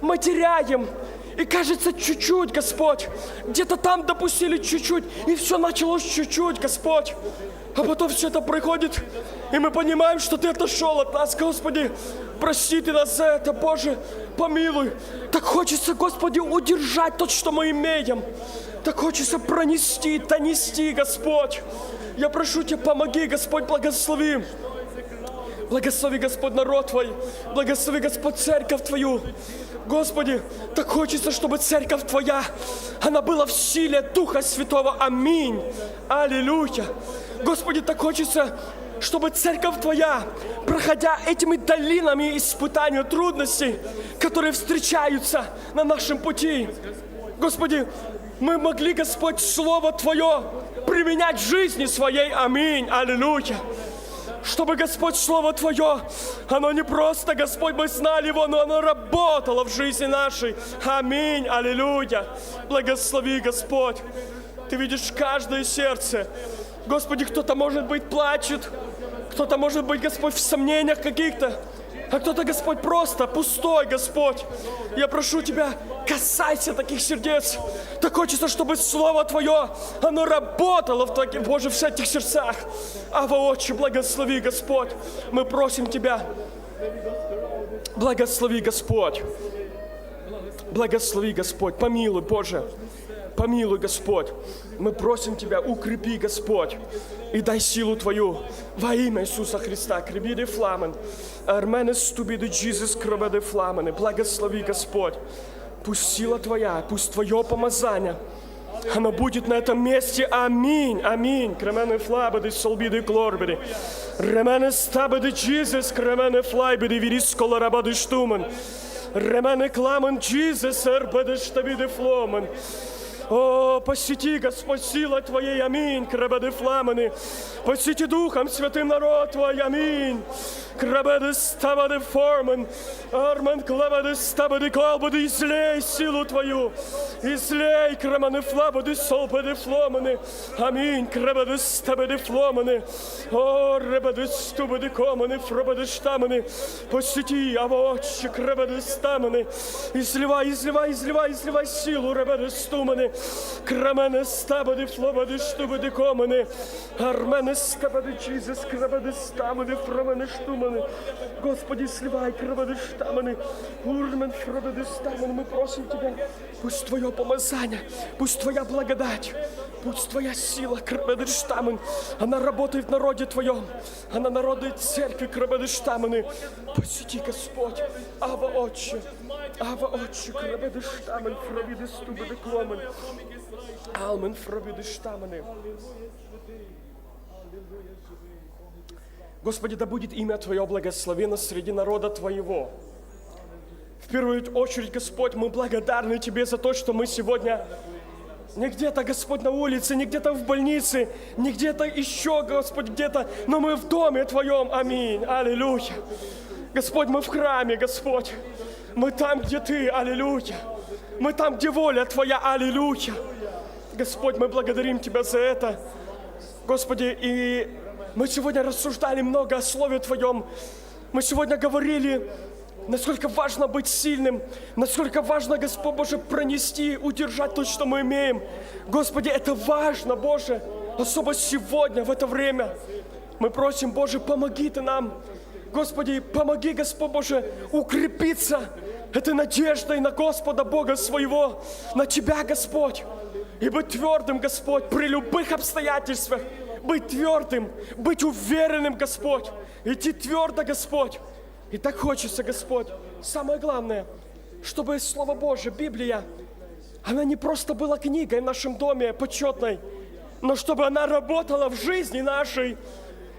мы теряем. И кажется, чуть-чуть, Господь. Где-то там допустили чуть-чуть, и все началось чуть-чуть, Господь. А потом все это приходит, и мы понимаем, что Ты отошел от нас, Господи. Прости Ты нас за это, Боже, помилуй. Так хочется, Господи, удержать то, что мы имеем. Так хочется пронести, донести, Господь. Я прошу Тебя, помоги, Господь, благослови. Благослови, Господь, народ Твой. Благослови, Господь, церковь Твою. Господи, так хочется, чтобы церковь Твоя, она была в силе Духа Святого. Аминь. Аллилуйя. Господи, так хочется, чтобы церковь Твоя, проходя этими долинами испытаний, трудностей, которые встречаются на нашем пути, Господи, мы могли, Господь, Слово Твое применять в жизни своей. Аминь. Аллилуйя чтобы, Господь, Слово Твое, оно не просто, Господь, мы знали его, но оно работало в жизни нашей. Аминь, аллилуйя. Благослови, Господь. Ты видишь каждое сердце. Господи, кто-то, может быть, плачет, кто-то, может быть, Господь, в сомнениях каких-то, А кто-то, Господь, просто пустой, Господь. Я прошу Тебя, касайся таких сердец. Так хочется, чтобы Слово Твое, оно работало в таких, Боже, в этих сердцах. Ава, Отче, благослови, Господь. Мы просим Тебя, благослови, Господь. Благослови, Господь, помилуй, Боже. Помилуй, Господь. Мы просим Тебя, укрепи, Господь, и дай силу Твою во имя Иисуса Христа. Кребиды фламен. Армене стубиды Джизус крабеды фламены. Благослови, Господь. Пусть сила Твоя, пусть Твое помазание, оно будет на этом месте. Аминь, аминь. Кремене флабеды, солбиды, клорбеды. Ремене стабеды, Джизус, кремене флайбеды, вирис колорабады штумен. Ремене кламен, Джизус, эрбеды, штабиды, фломен. О, посети, Господь, сила Твоей, аминь, крабеды фламены. Посети Духом Святым народ Твой, аминь. Крабеды стабады формен. Армен клабады стабады колбады, излей силу Твою. Излей, краманы флабады, солбады фломены. Аминь, крабеды стабады фломены. О, ребеды стубады команы, фробады штаманы. Посети, а отче, крабеды стаманы. Изливай, изливай, изливай, изливай силу, ребеды стуманы. Крамене стабады, флобады, штубады команы. Армене стабады, чизес, крабеды стаманы, фромене штуманы. Господи, сливай, крабеды штаманы. Урмен, фробады стаманы. Мы просим Тебя, пусть Твое помазание, пусть Твоя благодать, пусть Твоя сила, крабеды штаман, она работает в народе Твоем, она народает церкви, крабеды штаманы. Посети, Господь, Ава Отче, Ава Отче, крабеды штаман, фробиды стубады кломен. Алмен, фробиды штаманы. Господи, да будет имя Твое благословено среди народа Твоего. В первую очередь, Господь, мы благодарны Тебе за то, что мы сегодня не где-то, Господь, на улице, не где-то в больнице, не где-то еще, Господь, где-то, но мы в доме Твоем. Аминь. Аллилуйя. Господь, мы в храме, Господь. Мы там, где Ты. Аллилуйя. Мы там, где воля Твоя. Аллилуйя. Господь, мы благодарим Тебя за это. Господи, и мы сегодня рассуждали много о Слове Твоем. Мы сегодня говорили, насколько важно быть сильным, насколько важно, Господь Боже, пронести, удержать то, что мы имеем. Господи, это важно, Боже, особо сегодня, в это время. Мы просим, Боже, помоги Ты нам. Господи, помоги, Господь Боже, укрепиться этой надеждой на Господа Бога своего, на Тебя, Господь. И быть твердым, Господь, при любых обстоятельствах. Быть твердым, быть уверенным, Господь. Идти твердо, Господь. И так хочется, Господь. Самое главное, чтобы Слово Божие, Библия, она не просто была книгой в нашем доме почетной, но чтобы она работала в жизни нашей,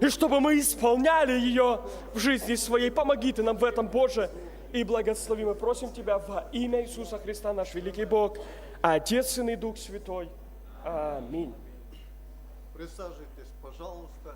и чтобы мы исполняли ее в жизни своей. Помоги Ты нам в этом, Боже, и благослови. Мы просим Тебя во имя Иисуса Христа, наш великий Бог, Отец, Сын и Дух Святой. Аминь. Присаживайтесь, пожалуйста,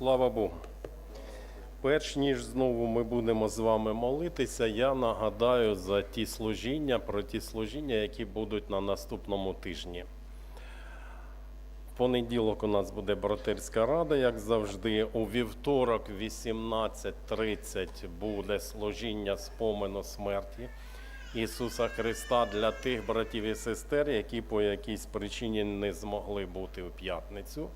Слава Богу. Перш ніж знову ми будемо з вами молитися, я нагадаю за ті служіння, про ті служіння, які будуть на наступному тижні. В понеділок у нас буде братерська рада, як завжди. У вівторок, 18.30, буде служіння спомену смерті Ісуса Христа для тих братів і сестер, які по якійсь причині не змогли бути у п'ятницю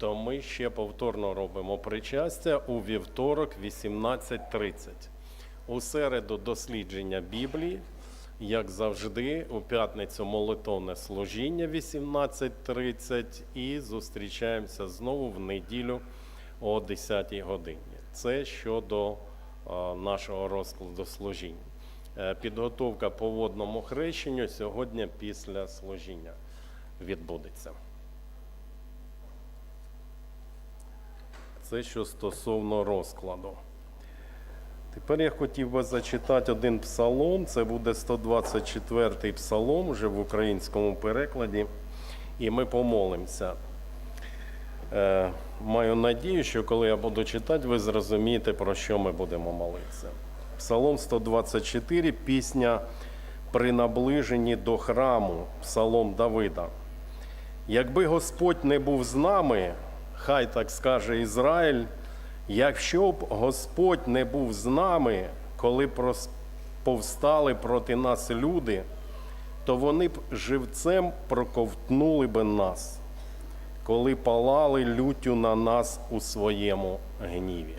то ми ще повторно робимо причастя у вівторок 18.30. У середу дослідження Біблії, як завжди, у п'ятницю молитовне служіння 18.30 і зустрічаємося знову в неділю о 10-й годині. Це щодо нашого розкладу служінь. Е, Підготовка по водному хрещенню сьогодні після служіння відбудеться. Це що стосовно розкладу. Тепер я хотів би зачитати один псалом. Це буде 124-й псалом вже в українському перекладі. І ми помолимося. Е, маю надію, що коли я буду читати, ви зрозумієте, про що ми будемо молитися. Псалом 124, пісня при наближенні до храму, псалом Давида. Якби Господь не був з нами, хай так скаже Ізраїль, якщо б Господь не був з нами, коли повстали проти нас люди, то вони б живцем проковтнули би нас, коли палали люттю на нас у своєму гніві.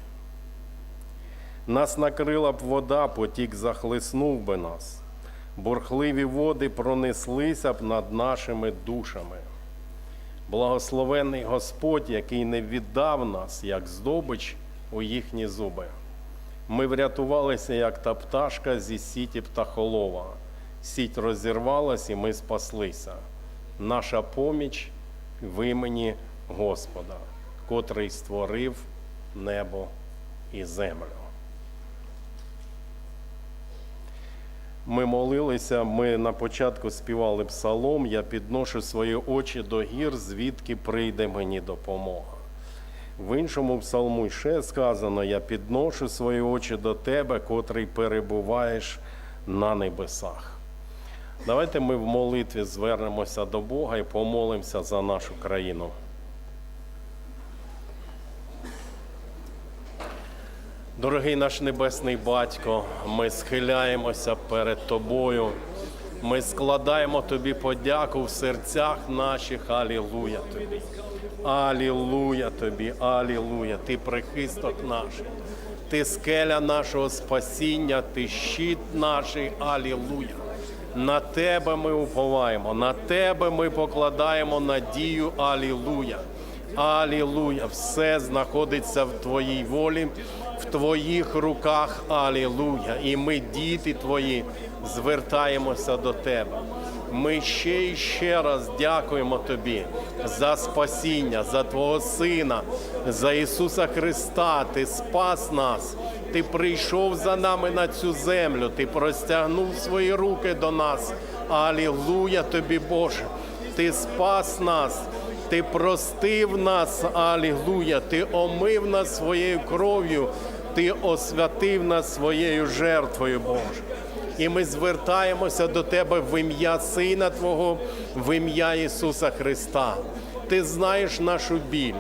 Нас накрила б вода, потік захлиснув би нас, бурхливі води пронеслися б над нашими душами. Благословенний Господь, який не віддав нас, як здобич у їхні зуби. Ми врятувалися, як та пташка зі сіті птахолова. Сіть розірвалась, і ми спаслися. Наша поміч в імені Господа, котрий створив небо і землю. Ми молилися, ми на початку співали псалом, я підношу свої очі до гір, звідки прийде мені допомога. В іншому псалму ще сказано: Я підношу свої очі до тебе, котрий перебуваєш на небесах. Давайте ми в молитві звернемося до Бога і помолимося за нашу країну. Дорогий наш небесний батько, ми схиляємося перед тобою. Ми складаємо тобі подяку в серцях наших. Алілуя тобі. Алілуя тобі, алілуя. Ти прихисток наш, ти скеля нашого спасіння, ти щит наш, алілуя. На тебе ми уповаємо, на тебе ми покладаємо надію, алілуя. Алілуя! Все знаходиться в Твоїй волі, в Твоїх руках. Алілуя! І ми, діти Твої, звертаємося до Тебе. Ми ще і ще раз дякуємо Тобі за спасіння, за Твого Сина, за Ісуса Христа. Ти спас нас. Ти прийшов за нами на цю землю, ти простягнув свої руки до нас. Алілуя тобі, Боже! Ти спас нас. Ти простив нас, алілуя, ти омив нас своєю кров'ю, ти освятив нас своєю жертвою, Боже. І ми звертаємося до Тебе в ім'я Сина Твого, в ім'я Ісуса Христа. Ти знаєш нашу біль,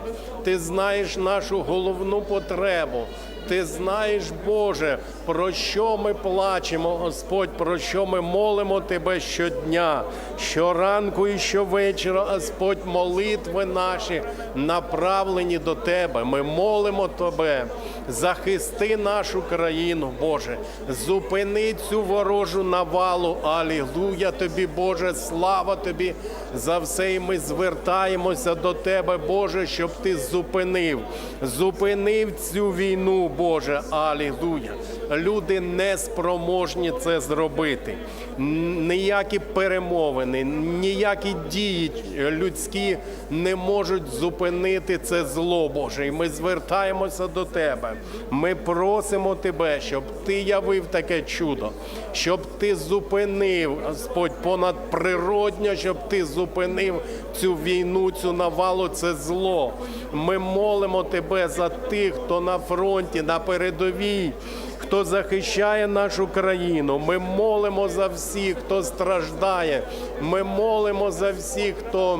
ти знаєш нашу головну потребу. Ти знаєш, Боже, про що ми плачемо, Господь, про що ми молимо Тебе щодня, щоранку і щовечора, Господь, молитви наші направлені до Тебе. Ми молимо Тебе, захисти нашу країну, Боже, зупини цю ворожу навалу. Алілуя Тобі, Боже, слава Тобі за все. І ми звертаємося до Тебе, Боже, щоб Ти зупинив, зупинив цю війну, Боже, алілуя. люди не спроможні це зробити. Ніякі перемовини, ніякі дії людські не можуть зупинити це зло Боже. І ми звертаємося до Тебе. Ми просимо Тебе, щоб Ти явив таке чудо, щоб Ти зупинив, Господь, понадприродньо, щоб Ти зупинив цю війну, цю навалу, це зло. Ми молимо Тебе за тих, хто на фронті, на передовій. Хто захищає нашу країну, ми молимо за всіх, хто страждає. Ми молимо за всіх, хто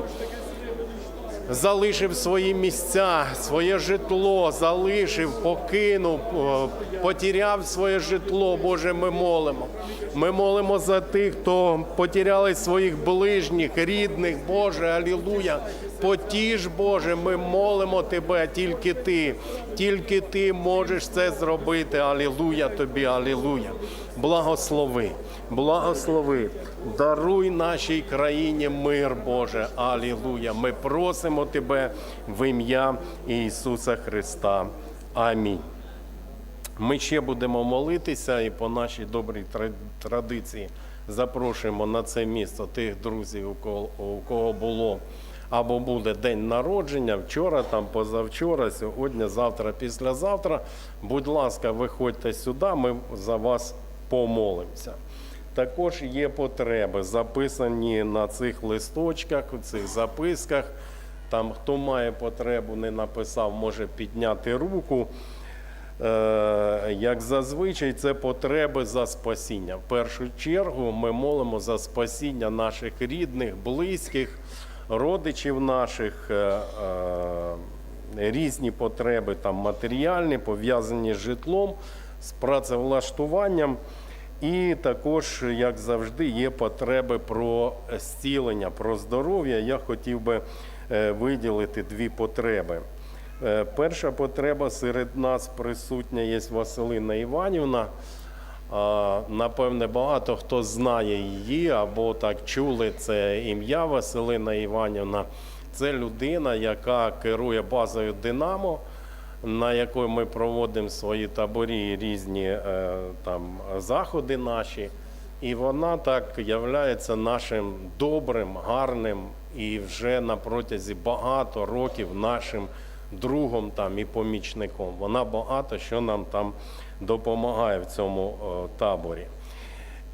залишив свої місця, своє житло, залишив, покинув, о, потеряв своє житло. Боже, ми молимо. Ми молимо за тих, хто потеряли своїх ближніх, рідних. Боже, алілуя. Потіж, Боже, ми молимо Тебе, тільки Ти, тільки Ти можеш це зробити. Алілуя Тобі, алілуя. Благослови, благослови, даруй нашій країні мир, Боже, алілуя. Ми просимо Тебе в ім'я Ісуса Христа. Амінь. Ми ще будемо молитися і по нашій добрій традиції запрошуємо на це місце тих друзів, у кого, у кого було або буде день народження, вчора, там, позавчора, сьогодні, завтра, післязавтра. Будь ласка, виходьте сюди, ми за вас помолимося. Також є потреби, записані на цих листочках, у цих записках. Там хто має потребу, не написав, може підняти руку. Е, Як зазвичай, це потреби за спасіння. В першу чергу ми молимо за спасіння наших рідних, близьких, родичів наших, е, е, різні потреби там матеріальні, пов'язані з житлом, з працевлаштуванням. І також, як завжди, є потреби про зцілення, про здоров'я. Я хотів би е, виділити дві потреби. Е, Перша потреба серед нас присутня є Василина Іванівна. Напевне, багато хто знає її або так чули це ім'я Василина Іванівна. Це людина, яка керує базою Динамо, на якій ми проводимо свої таборі різні е, там заходи наші. І вона так являється нашим добрим, гарним і вже на протязі багато років нашим другом там і помічником. Вона багато що нам там допомагає в цьому е, таборі.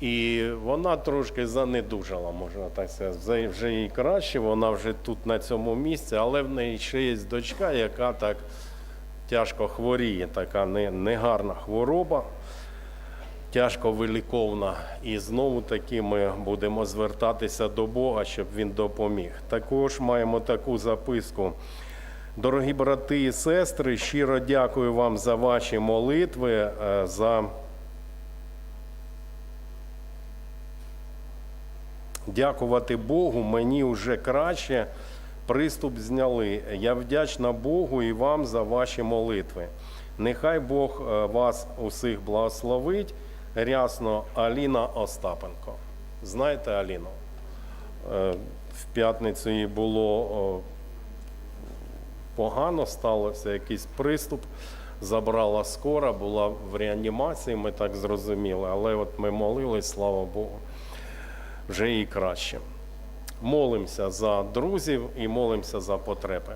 І вона трошки занедужала, можна так сказати. Вже їй краще, вона вже тут на цьому місці, але в неї ще є дочка, яка так тяжко хворіє, така негарна хвороба, тяжко виліковна. І знову таки ми будемо звертатися до Бога, щоб він допоміг. Також маємо таку записку. Дорогі брати і сестри, щиро дякую вам за ваші молитви, е, за дякувати Богу, мені вже краще. Приступ зняли. Я вдячна Богу і вам за ваші молитви. Нехай Бог е, вас усіх благословить. Рясно Аліна Остапенко. Знаєте Аліну? Е, В п'ятницю їй було погано, сталося якийсь приступ. Забрала скора, була в реанімації, ми так зрозуміли. Але от ми молились, слава Богу, вже і краще. Молимося за друзів і молимося за потреби.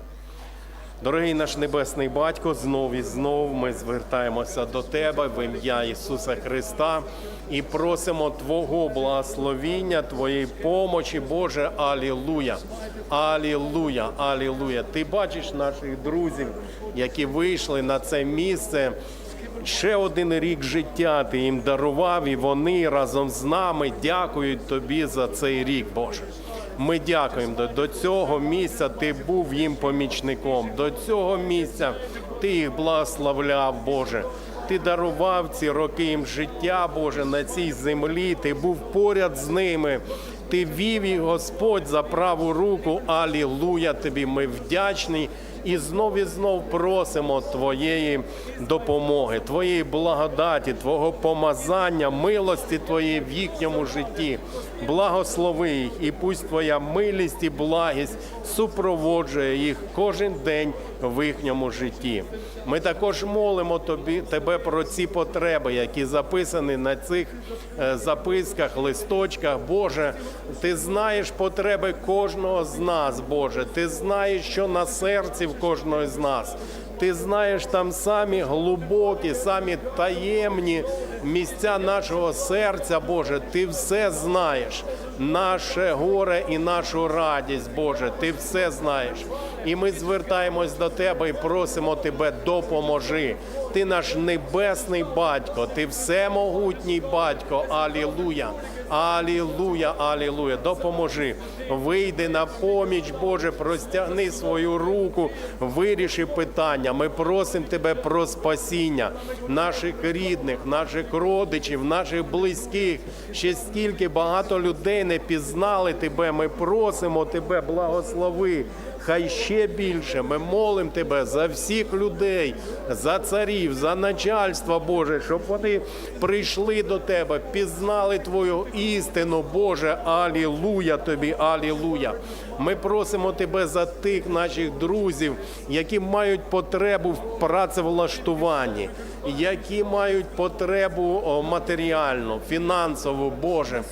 Дорогий наш Небесний Батько, знов і знов ми звертаємося до Тебе в ім'я Ісуса Христа і просимо Твого благословіння, Твоєї помочі, Боже, Алілуя, Алілуя, Алілуя. Ти бачиш наших друзів, які вийшли на це місце. Ще один рік життя ти їм дарував, і вони разом з нами дякують тобі за цей рік, Боже. Ми дякуємо до, цього місця. Ти був їм помічником. До цього місця ти їх благословляв, Боже. Ти дарував ці роки їм життя, Боже, на цій землі. Ти був поряд з ними. Ти вів їх, Господь, за праву руку. Алілуя тобі. Ми вдячні. І знов і знов просимо Твоєї допомоги, Твоєї благодаті, Твого помазання, милості Твоєї в їхньому житті. Благослови їх, і пусть Твоя милість і благість супроводжує їх кожен день в їхньому житті. Ми також молимо тобі, тебе про ці потреби, які записані на цих е, записках, листочках. Боже, ти знаєш потреби кожного з нас, Боже. Ти знаєш, що на серці в кожного з нас. Ти знаєш там самі глибокі, самі таємні місця нашого серця, Боже. Ти все знаєш. Наше горе і нашу радість, Боже. Ти все знаєш. І ми звертаємось до Тебе і просимо Тебе, допоможи. Ти наш небесний батько, ти всемогутній батько. Алілуя. Алілуя, алілуя. Допоможи. Вийди на поміч, Боже, простягни свою руку, виріши питання. Ми просимо Тебе про спасіння наших рідних, наших родичів, наших близьких. Ще стільки багато людей не пізнали Тебе. Ми просимо Тебе, благослови. Хай ще більше ми молимо Тебе за всіх людей, за царів, за начальство Боже, щоб вони прийшли до Тебе, пізнали Твою істину, Боже. Алілуя Тобі, алілуя. Ми просимо Тебе за тих наших друзів, які мають потребу в працевлаштуванні, які мають потребу матеріальну, фінансову, Боже.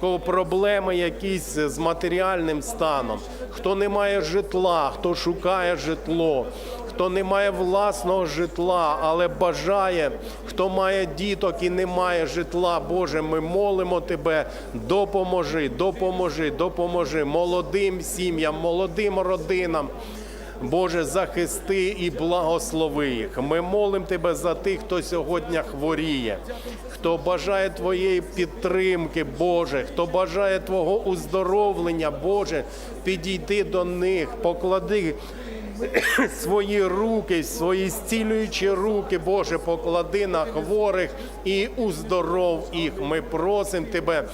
Кого проблеми якісь з матеріальним станом, хто не має житла, хто шукає житло, хто не має власного житла, але бажає, хто має діток і не має житла. Боже, ми молимо Тебе, допоможи, допоможи, допоможи молодим сім'ям, молодим родинам. Боже, захисти і благослови їх. Ми молимо Тебе за тих, хто сьогодні хворіє, хто бажає Твоєї підтримки, Боже, хто бажає Твого уздоровлення, Боже, підійди до них, поклади свої руки, свої зцілюючі руки, Боже, поклади на хворих і уздоров їх. Ми просимо Тебе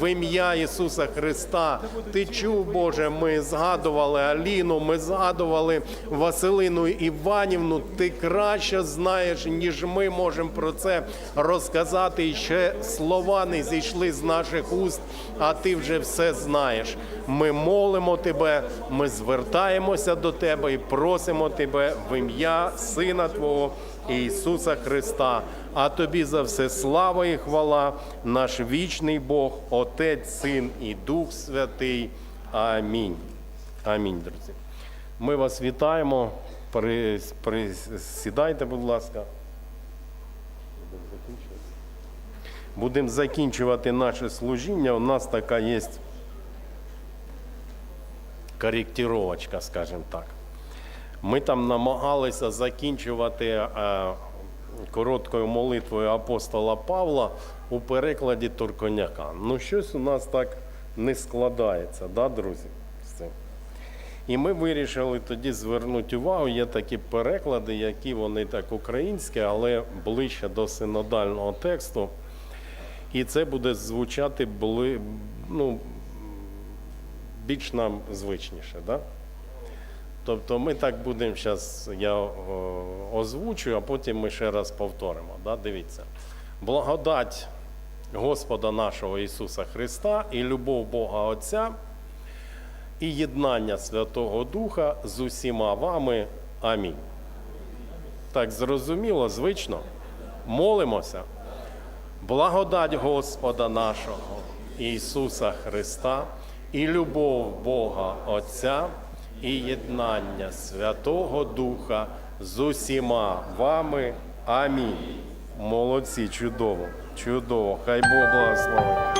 в ім'я Ісуса Христа. Ти чув, Боже, ми згадували Аліну, ми згадували Василину Іванівну. Ти краще знаєш, ніж ми можемо про це розказати. І ще слова не зійшли з наших уст, а ти вже все знаєш. Ми молимо Тебе, ми звертаємося до Тебе і просимо Тебе в ім'я Сина Твого Ісуса Христа. А Тобі за все слава і хвала, наш вічний Бог, Отець, Син і Дух Святий. Амінь. Амінь, друзі. Ми вас вітаємо. При, присідайте, будь ласка. Будемо закінчувати наше служіння. У нас така є коректировочка, скажімо так. Ми там намагалися закінчувати е, короткою молитвою апостола Павла у перекладі Турконяка. Ну, щось у нас так не складається, да, друзі? І ми вирішили тоді звернути увагу. Є такі переклади, які вони так українські, але ближче до синодального тексту. І це буде звучати бли, ну, більш нам звичніше. Да? Тобто ми так будемо зараз, я о, озвучую, а потім ми ще раз повторимо. Да? Дивіться. Благодать Господа нашого Ісуса Христа і любов Бога Отця і єднання Святого Духа з усіма вами. Амінь. Так зрозуміло, звично. Молимося. Благодать Господа нашого Ісуса Христа і любов Бога Отця і єднання Святого Духа з усіма вами. Амінь. Молодці, чудово, чудово. Хай Бог благословить.